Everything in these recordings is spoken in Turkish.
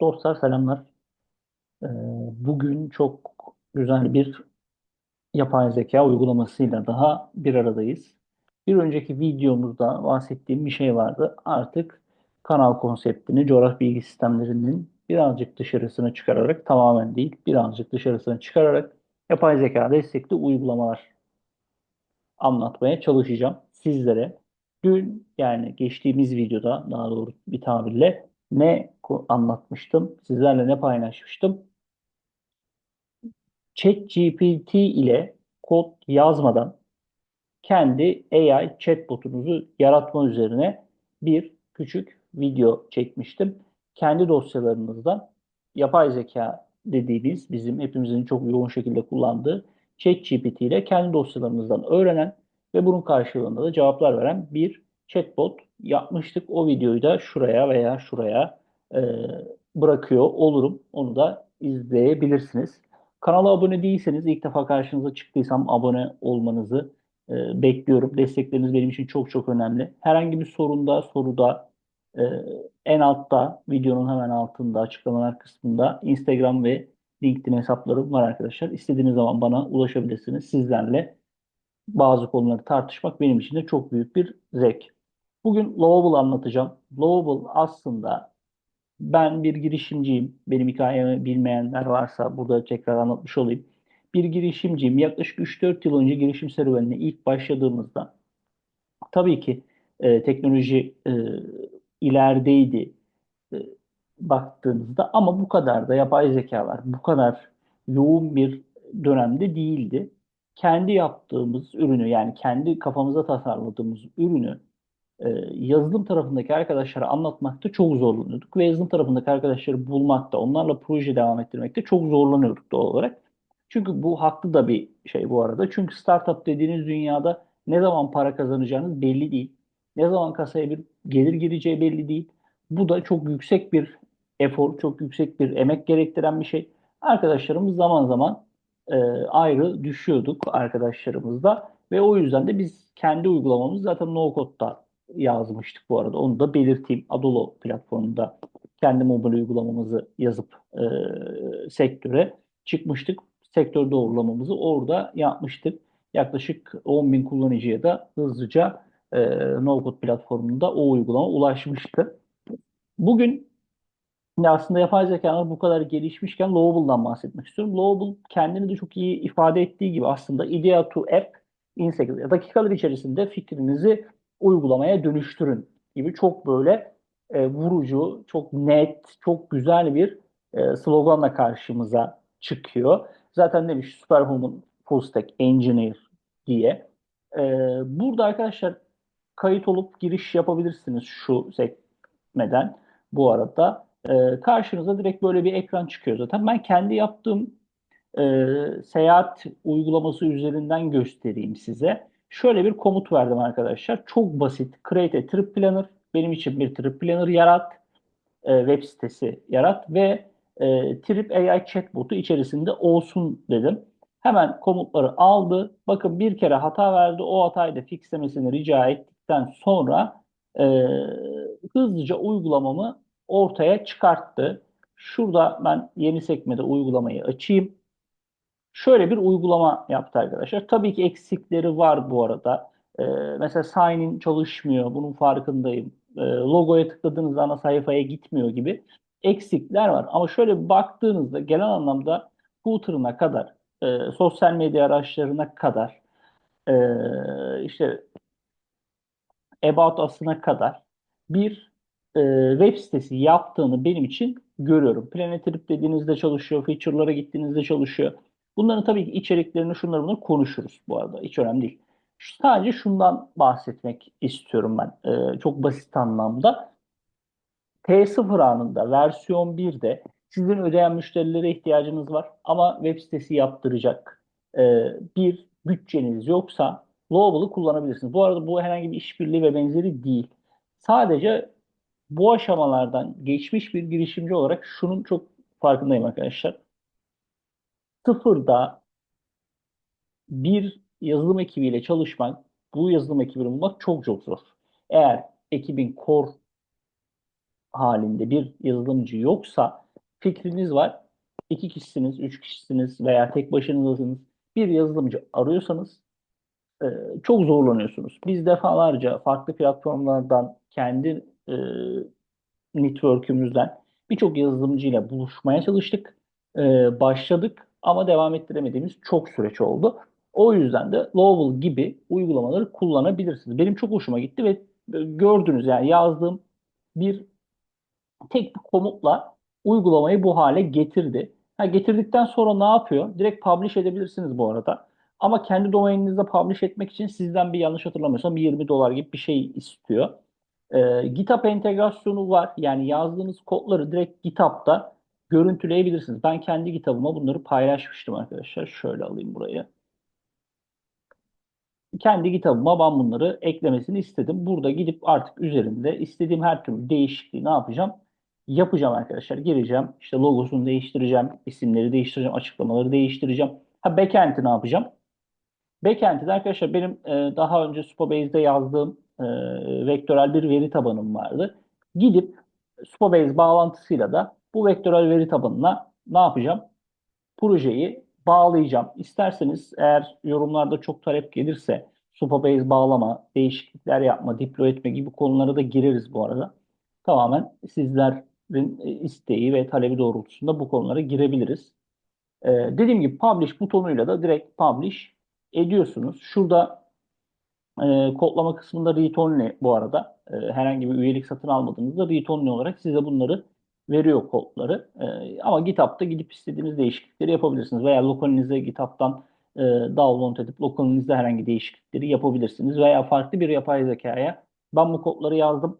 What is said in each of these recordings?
Dostlar selamlar. Ee, bugün çok güzel bir yapay zeka uygulamasıyla daha bir aradayız. Bir önceki videomuzda bahsettiğim bir şey vardı. Artık kanal konseptini coğrafi bilgi sistemlerinin birazcık dışarısına çıkararak, tamamen değil, birazcık dışarısına çıkararak yapay zeka destekli uygulamalar anlatmaya çalışacağım sizlere. Dün yani geçtiğimiz videoda daha doğru bir tabirle ne anlatmıştım, sizlerle ne paylaşmıştım? ChatGPT ile kod yazmadan kendi AI chatbotunuzu yaratma üzerine bir küçük video çekmiştim. Kendi dosyalarınızdan yapay zeka dediğimiz bizim hepimizin çok yoğun şekilde kullandığı ChatGPT ile kendi dosyalarınızdan öğrenen ve bunun karşılığında da cevaplar veren bir chatbot yapmıştık. O videoyu da şuraya veya şuraya e, bırakıyor olurum. Onu da izleyebilirsiniz. Kanala abone değilseniz ilk defa karşınıza çıktıysam abone olmanızı e, bekliyorum. Destekleriniz benim için çok çok önemli. Herhangi bir sorunda, soruda e, en altta, videonun hemen altında, açıklamalar kısmında Instagram ve LinkedIn hesaplarım var arkadaşlar. İstediğiniz zaman bana ulaşabilirsiniz. Sizlerle bazı konuları tartışmak benim için de çok büyük bir zevk. Bugün Lovable anlatacağım. Lovable aslında ben bir girişimciyim. Benim hikayemi bilmeyenler varsa burada tekrar anlatmış olayım. Bir girişimciyim. Yaklaşık 3-4 yıl önce girişim serüvenine ilk başladığımızda tabii ki e, teknoloji e, ilerideydi e, baktığınızda ama bu kadar da yapay zeka var. Bu kadar yoğun bir dönemde değildi. Kendi yaptığımız ürünü yani kendi kafamıza tasarladığımız ürünü e, yazılım tarafındaki arkadaşlara anlatmakta çok zorlanıyorduk ve yazılım tarafındaki arkadaşları bulmakta, onlarla proje devam ettirmekte çok zorlanıyorduk doğal olarak. Çünkü bu haklı da bir şey bu arada. Çünkü startup dediğiniz dünyada ne zaman para kazanacağınız belli değil. Ne zaman kasaya bir gelir gireceği belli değil. Bu da çok yüksek bir efor, çok yüksek bir emek gerektiren bir şey. Arkadaşlarımız zaman zaman e, ayrı düşüyorduk arkadaşlarımızla ve o yüzden de biz kendi uygulamamızı zaten no code'da yazmıştık bu arada. Onu da belirteyim. Adolo platformunda kendi mobil uygulamamızı yazıp e, sektöre çıkmıştık. Sektör doğrulamamızı orada yapmıştık. Yaklaşık 10 bin kullanıcıya da hızlıca e, NoCode platformunda o uygulama ulaşmıştı. Bugün aslında yapay zekalar bu kadar gelişmişken Lovable'dan bahsetmek istiyorum. Lovable kendini de çok iyi ifade ettiği gibi aslında idea to app in seconds. Dakikalar içerisinde fikrinizi uygulamaya dönüştürün gibi çok böyle e, vurucu, çok net, çok güzel bir e, sloganla karşımıza çıkıyor. Zaten demiş Superhuman Full Stack Engineer diye. E, burada arkadaşlar kayıt olup giriş yapabilirsiniz şu sekmeden bu arada. E, karşınıza direkt böyle bir ekran çıkıyor zaten. Ben kendi yaptığım e, seyahat uygulaması üzerinden göstereyim size. Şöyle bir komut verdim arkadaşlar. Çok basit. Create a trip planner. Benim için bir trip planner yarat. E, web sitesi yarat ve e, Trip AI chatbotu içerisinde olsun dedim. Hemen komutları aldı. Bakın bir kere hata verdi. O hatayı da fixlemesini rica ettikten sonra e, hızlıca uygulamamı ortaya çıkarttı. Şurada ben yeni sekmede uygulamayı açayım. Şöyle bir uygulama yaptı arkadaşlar. Tabii ki eksikleri var bu arada. Ee, mesela sign in çalışmıyor. Bunun farkındayım. Ee, logoya tıkladığınızda ana sayfaya gitmiyor gibi eksikler var. Ama şöyle baktığınızda genel anlamda footer'ına kadar, e, sosyal medya araçlarına kadar, e, işte about us'ına kadar bir e, web sitesi yaptığını benim için görüyorum. Planetrip dediğinizde çalışıyor, feature'lara gittiğinizde çalışıyor. Bunların tabii ki içeriklerini şunları bunları konuşuruz bu arada. Hiç önemli değil. Sadece şundan bahsetmek istiyorum ben. Ee, çok basit anlamda. T0 anında versiyon 1'de sizin ödeyen müşterilere ihtiyacınız var ama web sitesi yaptıracak e, bir bütçeniz yoksa Global'ı kullanabilirsiniz. Bu arada bu herhangi bir işbirliği ve benzeri değil. Sadece bu aşamalardan geçmiş bir girişimci olarak şunun çok farkındayım arkadaşlar sıfırda bir yazılım ekibiyle çalışmak, bu yazılım ekibini bulmak çok çok zor. Eğer ekibin core halinde bir yazılımcı yoksa fikriniz var. İki kişisiniz, üç kişisiniz veya tek başınızdasınız. Bir yazılımcı arıyorsanız e, çok zorlanıyorsunuz. Biz defalarca farklı platformlardan kendi e, network'ümüzden birçok yazılımcıyla buluşmaya çalıştık. E, başladık ama devam ettiremediğimiz çok süreç oldu. O yüzden de Lowell gibi uygulamaları kullanabilirsiniz. Benim çok hoşuma gitti ve gördünüz yani yazdığım bir tek bir komutla uygulamayı bu hale getirdi. Ha, getirdikten sonra ne yapıyor? Direkt publish edebilirsiniz bu arada. Ama kendi domaininizde publish etmek için sizden bir yanlış hatırlamıyorsam 20 dolar gibi bir şey istiyor. Ee, GitHub entegrasyonu var. Yani yazdığınız kodları direkt GitHub'da görüntüleyebilirsiniz. Ben kendi GitHub'ıma bunları paylaşmıştım arkadaşlar. Şöyle alayım burayı. Kendi GitHub'ıma ben bunları eklemesini istedim. Burada gidip artık üzerinde istediğim her türlü değişikliği ne yapacağım? Yapacağım arkadaşlar. Gireceğim. İşte logosunu değiştireceğim. isimleri değiştireceğim. Açıklamaları değiştireceğim. Ha backend'i ne yapacağım? Backend'de arkadaşlar benim e, daha önce Supabase'de yazdığım e, vektörel bir veri tabanım vardı. Gidip Supabase bağlantısıyla da bu vektörel veri tabanına ne yapacağım? Projeyi bağlayacağım. İsterseniz eğer yorumlarda çok talep gelirse Supabase bağlama, değişiklikler yapma, deploy etme gibi konulara da gireriz bu arada. Tamamen sizlerin e, isteği ve talebi doğrultusunda bu konulara girebiliriz. Ee, dediğim gibi publish butonuyla da direkt publish ediyorsunuz. Şurada e, kodlama kısmında read only bu arada. E, herhangi bir üyelik satın almadığınızda read only olarak size bunları veriyor kodları. E, ama GitHub'da gidip istediğiniz değişiklikleri yapabilirsiniz. Veya lokalinize GitHub'dan e, download edip lokalinize herhangi değişiklikleri yapabilirsiniz. Veya farklı bir yapay zekaya ben bu kodları yazdım.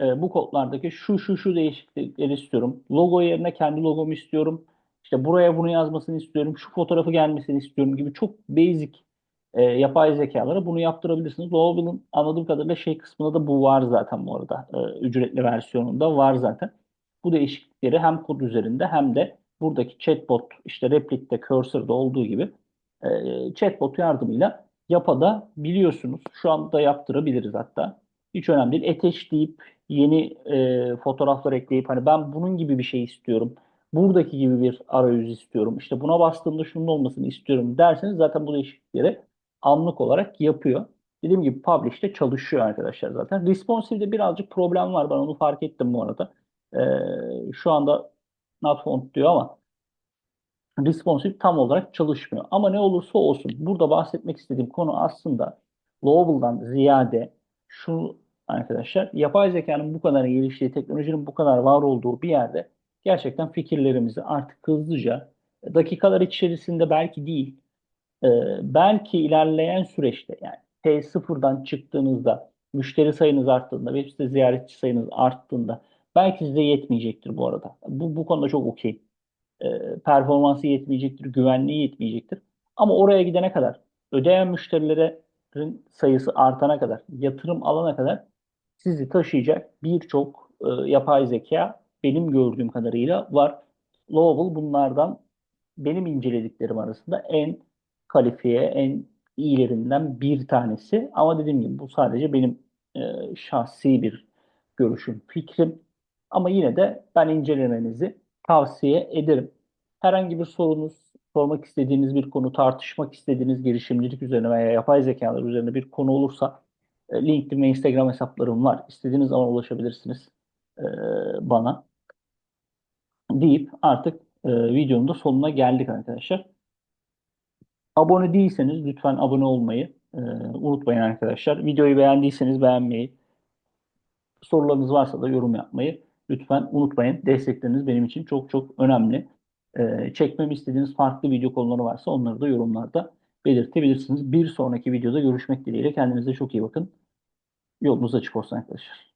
E, bu kodlardaki şu şu şu değişiklikleri istiyorum. Logo yerine kendi logomu istiyorum. İşte buraya bunu yazmasını istiyorum. Şu fotoğrafı gelmesini istiyorum gibi çok basic e, yapay zekalara bunu yaptırabilirsiniz. Lowell'ın anladığım kadarıyla şey kısmında da bu var zaten bu arada. E, ücretli versiyonunda var zaten. Bu değişiklikleri hem kod üzerinde hem de buradaki chatbot işte Replik'te, Cursor'da olduğu gibi e, chatbot yardımıyla yapada biliyorsunuz. Şu anda yaptırabiliriz hatta. Hiç önemli değil. Eteş deyip yeni e, fotoğraflar ekleyip hani ben bunun gibi bir şey istiyorum. Buradaki gibi bir arayüz istiyorum. İşte buna bastığımda şunun olmasını istiyorum derseniz zaten bu değişiklikleri anlık olarak yapıyor. Dediğim gibi Publish'te çalışıyor arkadaşlar zaten. Responsive'de birazcık problem var. Ben onu fark ettim bu arada. Ee, şu anda not found diyor ama responsive tam olarak çalışmıyor. Ama ne olursa olsun burada bahsetmek istediğim konu aslında Lowell'dan ziyade şu arkadaşlar yapay zekanın bu kadar geliştiği, teknolojinin bu kadar var olduğu bir yerde gerçekten fikirlerimizi artık hızlıca dakikalar içerisinde belki değil e, belki ilerleyen süreçte yani T0'dan çıktığınızda müşteri sayınız arttığında web site ziyaretçi sayınız arttığında belki size yetmeyecektir bu arada. Bu, bu konuda çok okey. E, performansı yetmeyecektir, güvenliği yetmeyecektir. Ama oraya gidene kadar ödeyen müşterilerin sayısı artana kadar, yatırım alana kadar sizi taşıyacak birçok e, yapay zeka benim gördüğüm kadarıyla var. Lowell bunlardan benim incelediklerim arasında en kalifiye, en iyilerinden bir tanesi. Ama dediğim gibi bu sadece benim e, şahsi bir görüşüm, fikrim. Ama yine de ben incelemenizi tavsiye ederim. Herhangi bir sorunuz, sormak istediğiniz bir konu, tartışmak istediğiniz girişimcilik üzerine veya yapay zekalar üzerine bir konu olursa e, LinkedIn ve Instagram hesaplarım var. İstediğiniz zaman ulaşabilirsiniz e, bana deyip artık e, videonun da sonuna geldik arkadaşlar. Abone değilseniz lütfen abone olmayı unutmayın arkadaşlar. Videoyu beğendiyseniz beğenmeyi, sorularınız varsa da yorum yapmayı lütfen unutmayın. Destekleriniz benim için çok çok önemli. E, çekmemi istediğiniz farklı video konuları varsa onları da yorumlarda belirtebilirsiniz. Bir sonraki videoda görüşmek dileğiyle. Kendinize çok iyi bakın. Yolunuz açık olsun arkadaşlar.